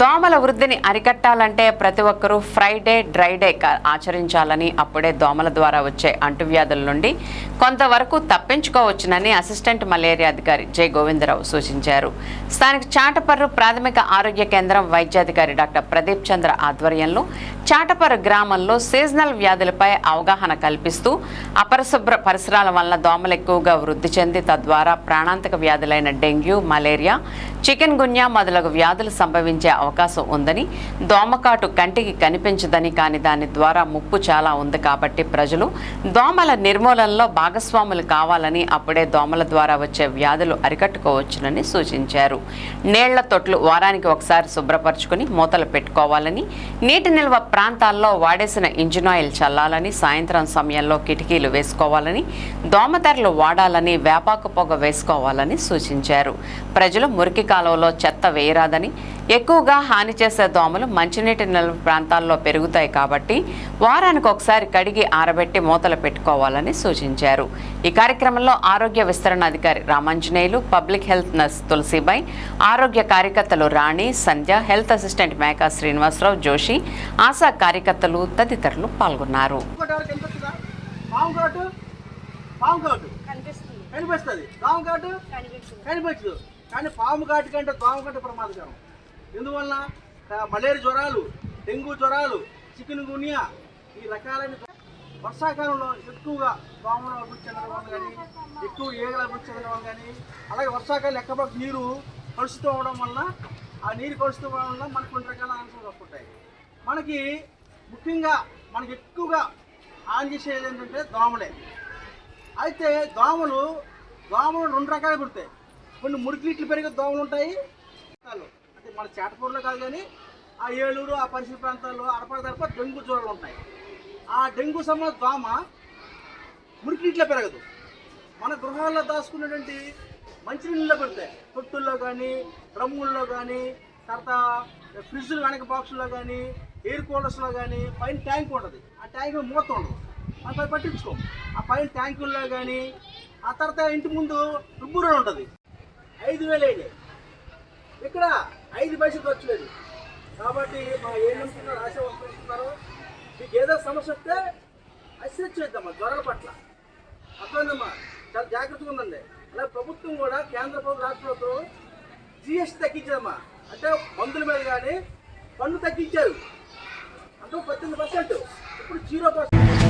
దోమల వృద్ధిని అరికట్టాలంటే ప్రతి ఒక్కరూ ఫ్రైడే డ్రైడే ఆచరించాలని అప్పుడే దోమల ద్వారా వచ్చే అంటువ్యాధుల నుండి కొంతవరకు తప్పించుకోవచ్చునని అసిస్టెంట్ మలేరియా అధికారి జె. గోవిందరావు సూచించారు. స్థానిక చాటపర్రు ప్రాథమిక ఆరోగ్య కేంద్రం వైద్యాధికారి డాక్టర్ ప్రదీప్ చంద్ర ఆధ్వర్యంలో చాటపర్రు గ్రామంలో సీజనల్ వ్యాధులపై అవగాహన కల్పిస్తూ అపరిశుభ్ర పరిసరాల వల్ల దోమలు ఎక్కువగా వృద్ధి చెంది తద్వారా ప్రాణాంతక వ్యాధులైన డెంగ్యూ మలేరియా చికెన్ గున్యా మొదలగు వ్యాధులు సంభవించే అవకాశం ఉందని దోమకాటు కంటికి కనిపించదని కానీ దాని ద్వారా ముప్పు చాలా ఉంది కాబట్టి ప్రజలు దోమల నిర్మూలనలో భాగస్వాములు కావాలని అప్పుడే దోమల ద్వారా వచ్చే వ్యాధులు అరికట్టుకోవచ్చునని సూచించారు. నీళ్ళ తొట్లు వారానికి ఒకసారి శుభ్రపరచుకుని మూతలు పెట్టుకోవాలని నీటి నిల్వ ప్రాంతాల్లో వాడేసిన ఇంజిన్ ఆయిల్ చల్లాలని సాయంత్రం సమయంలో కిటికీలు వేసుకోవాలని దోమతెరలు వాడాలని వేపాకు పొగ వేసుకోవాలని సూచించారు. ప్రజలు మురికి కాలువలో చెత్త వేయరాదని ఎక్కువగా హాని చేసే దోమలు మంచినీటి నిల్వ ప్రాంతాల్లో పెరుగుతాయి కాబట్టి వారానికి ఒకసారి కడిగి ఆరబెట్టి మూతలు పెట్టుకోవాలని సూచించారు. ఈ కార్యక్రమంలో ఆరోగ్య విస్తరణ అధికారి Ramanjaneyulu public health nurse Tulasibai ఆరోగ్య కార్యకర్తలు రాణి సంధ్య హెల్త్ అసిస్టెంట్ మేకా శ్రీనివాసరావు జోషి ఆశా కార్యకర్తలు తదితరులు పాల్గొన్నారు. కనిపిస్తుందా. పాము కనిపిస్తుంది. కనిపించదు. కానీ పాము కాటు కంటే దోమ కంటే ప్రమాదకరం. ఎందువల్ల? మలేరియా జ్వరాలు డెంగ్యూ జ్వరాలు చికెన్ గునియా ఈ రకాలైన వర్షాకాలంలో ఎక్కువగా దోమలు అభివృద్ధి చెందడం వల్ల కానీ ఎక్కువ ఏగలు అభివృద్ధి చెందడం వల్ల కానీ అలాగే వర్షాకాలం ఎక్కబోక నీరు కలుషితం అవడం వల్ల ఆ నీరు కలుషితం అవడం వల్ల మనకు కొన్ని రకాల ఆన్సర్లు వస్తుంటాయి. మనకి ముఖ్యంగా మనకి ఎక్కువగా ఆన్ చేసేది ఏంటంటే దోమలే. అయితే దోమలు దోమలు రెండు రకాలు పుడతాయి కొన్ని మురికిలీట్లు పెరిగే దోమలు ఉంటాయి మన చేటపూర్లో కాదు కానీ ఆ ఏలూరు ఆ పరిసర ప్రాంతాల్లో అడపడ తడప డెంగ్యూ జ్వరాలు ఉంటాయి. ఆ డెంగ్యూ సమ దోమ మురికిలీట్లో పెరగదు. మన గృహాల్లో దాచుకున్నటువంటి మంచినీళ్ళలో పెడతాయి. తొట్టుల్లో కానీ డ్రమ్ముల్లో కానీ తర్వాత ఫ్రిడ్జ్లు వెనక బాక్సుల్లో కానీ ఎయిర్ కూలర్స్లో కానీ పైన ట్యాంక్ ఉంటుంది. ఆ ట్యాంక్ మూత ఉండదు. మనం పై పట్టించుకోం ఆ పైన ట్యాంకుల్లో కానీ ఆ తర్వాత ఇంటి ముందు రుబ్బురు ఉంటుంది. ఐదు వేలు అయినాయి. ఇక్కడ ఐదు పైసలు ఖర్చు లేదు. కాబట్టి మా ఏం నమ్ముతున్నారు ఆశ వస్తున్నారు మీకు ఏదో సమస్య వస్తే అసెస్ చేద్దామా? జ్వరాల పట్ల. అర్థమైందమ్మా? చాలా జాగ్రత్తగా ఉందండి అలాగే ప్రభుత్వం కూడా కేంద్ర ప్రభుత్వం రాష్ట్ర ప్రభుత్వం జిఎస్టీ తగ్గించారమ్మా అంటే మందుల మీద కానీ పన్ను తగ్గించారు. అంటే పద్దెనిమిది పర్సెంట్. ఇప్పుడు జీరో పర్సెంట్.